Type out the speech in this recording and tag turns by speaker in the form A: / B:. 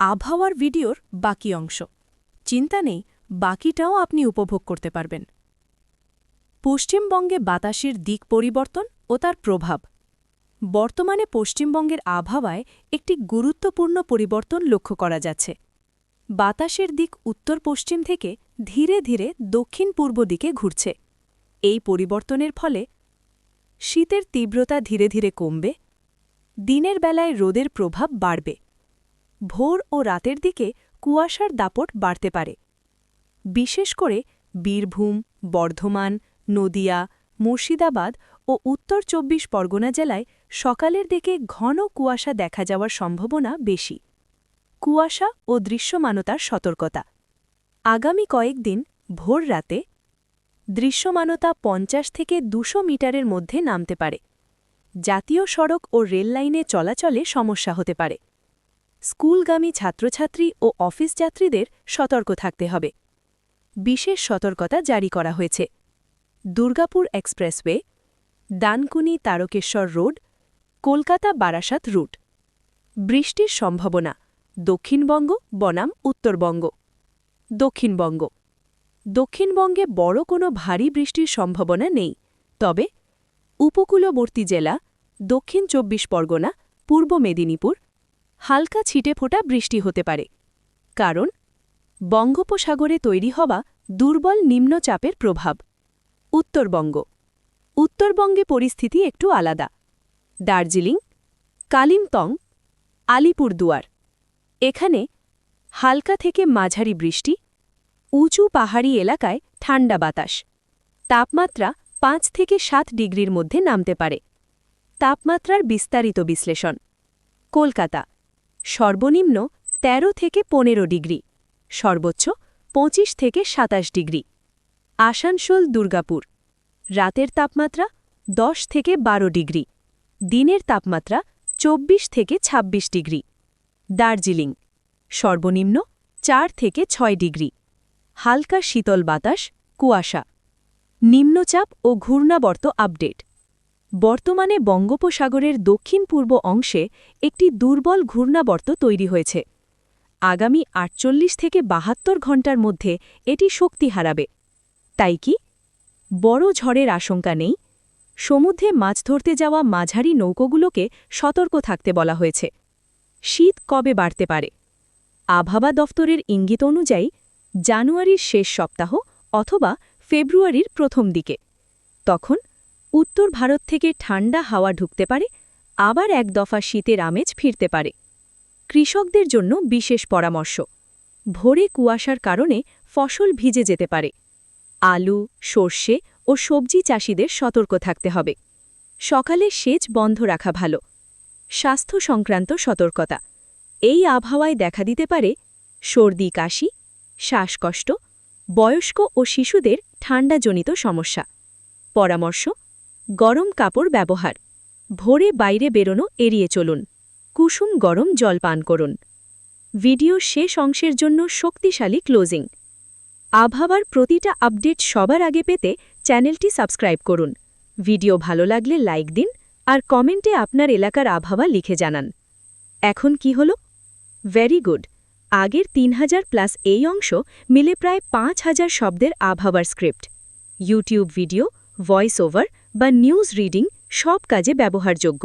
A: আবহাওয়ার ভিডিওর বাকি অংশ। চিন্তা নেই, বাকিটাও আপনি উপভোগ করতে পারবেন। পশ্চিমবঙ্গে বাতাসের দিক পরিবর্তন ও তার প্রভাব। বর্তমানে পশ্চিমবঙ্গের আবহাওয়ায় একটি গুরুত্বপূর্ণ পরিবর্তন লক্ষ্য করা যাচ্ছে। বাতাসের দিক উত্তর পশ্চিম থেকে ধীরে ধীরে দক্ষিণ পূর্ব দিকে ঘুরছে। এই পরিবর্তনের ফলে শীতের তীব্রতা ধীরে ধীরে কমবে। দিনের বেলায় রোদের প্রভাব বাড়বে। ভোর ও রাতের দিকে কুয়াশার দাপট বাড়তে পারে। বিশেষ করে বীরভূম, বর্ধমান, নদিয়া, মুর্শিদাবাদ ও উত্তর চব্বিশ পরগনা জেলায় সকালের দিকে ঘন কুয়াশা দেখা যাওয়ার সম্ভাবনা বেশি। কুয়াশা ও দৃশ্যমানতার সতর্কতা। আগামী কয়েকদিন ভোর রাতে দৃশ্যমানতা পঞ্চাশ থেকে দুশো মিটারের মধ্যে নামতে পারে। জাতীয় সড়ক ও রেললাইনে চলাচলে সমস্যা হতে পারে। স্কুলগামী ছাত্রছাত্রী ও অফিস যাত্রীদের সতর্ক থাকতে হবে। বিশেষ সতর্কতা জারি করা হয়েছে। Durgapur expressway Dankuni Tarakeswar road, Kolkata Barasat route. বৃষ্টির সম্ভাবনা, দক্ষিণবঙ্গ, বনাম, উত্তরবঙ্গ। দক্ষিণবঙ্গ, দক্ষিণবঙ্গে বড় কোনো ভারী বৃষ্টির সম্ভাবনা নেই, তবে উপকূলবর্তী জেলা দক্ষিণ চব্বিশ পরগনা, পূর্ব মেদিনীপুর হালকা ছিটে ফোটা বৃষ্টি হতে পারে। কারণ, বঙ্গোপসাগরে তৈরি হওয়া দুর্বল নিম্নচাপের প্রভাব। উত্তরবঙ্গ। উত্তরবঙ্গে পরিস্থিতি একটু আলাদা। দার্জিলিং, কালিম্পং, আলিপুরদুয়ার। এখানে হালকা থেকে মাঝারি বৃষ্টি, উঁচু পাহাড়ি এলাকায় ঠান্ডা বাতাস। তাপমাত্রা পাঁচ থেকে সাত ডিগ্রির মধ্যে নামতে পারে। তাপমাত্রার বিস্তারিত বিশ্লেষণ। কলকাতা। সর্বনিম্ন ১৩ থেকে পনেরো ডিগ্রি, সর্বোচ্চ ২৫ থেকে সাতাশ ডিগ্রি। আসানসোল, দুর্গাপুর। রাতের তাপমাত্রা ১০ থেকে ১২ ডিগ্রি, দিনের তাপমাত্রা ২৪ থেকে ২৬ ডিগ্রি। দার্জিলিং, সর্বনিম্ন ৪ থেকে ৬ ডিগ্রি। হালকা শীতল বাতাস, কুয়াশা। নিম্নচাপ ও ঘূর্ণাবর্ত আপডেট। বর্তমানে বঙ্গোপসাগরের দক্ষিণ পূর্ব অংশে একটি দুর্বল ঘূর্ণাবর্ত তৈরি হয়েছে। আগামী আটচল্লিশ থেকে বাহাত্তর ঘণ্টার মধ্যে এটি শক্তি হারাবে। তাই কি? বড় ঝড়ের আশঙ্কা নেই। সমুদ্রে মাছ ধরতে যাওয়া মাঝারি নৌকোগুলোকে সতর্ক থাকতে বলা হয়েছে। শীত কবে বাড়তে পারে? আবহাওয়া দফতরের ইঙ্গিত অনুযায়ী, জানুয়ারির শেষ সপ্তাহ অথবা ফেব্রুয়ারির প্রথম দিকে। তখন উত্তর ভারত থেকে ঠান্ডা হাওয়া ঢুকতে পারে, আবার এক দফা শীতের আমেজ ফিরতে পারে। কৃষকদের জন্য বিশেষ পরামর্শ, ভোরে কুয়াশার কারণে ফসল ভিজে যেতে পারে। আলু, সর্ষে ও সবজি চাষিদের সতর্ক থাকতে হবে। সকালে সেচ বন্ধ রাখা ভালো। স্বাস্থ্য সংক্রান্ত সতর্কতা, এই আবহাওয়ায় দেখা দিতে পারে সর্দি, কাশি, শ্বাসকষ্ট, বয়স্ক ও শিশুদের ঠান্ডাজনিত সমস্যা। পরামর্শ গরম কাপড় ব্যবহার। ভোরে বাইরে বেরোনো, এড়িয়ে চলুন। কুসুম গরম জল পান করুন। ভিডিও শেষ অংশের জন্য শক্তিশালী ক্লোজিং। আবহাওয়ার প্রতিটা আপডেট সবার আগে পেতে চ্যানেলটি সাবস্ক্রাইব করুন। ভিডিও ভালো লাগলে লাইক দিন আর কমেন্টে আপনার এলাকার আবহাওয়া লিখে জানান। এখন কি হল? Very good. আগের তিন হাজার প্লাস এই অংশ মিলে প্রায় পাঁচ হাজার শব্দের আবহাওয়ার script. YouTube video, voice over বা নিউজ রিডিং সব কাজে ব্যবহারযোগ্য।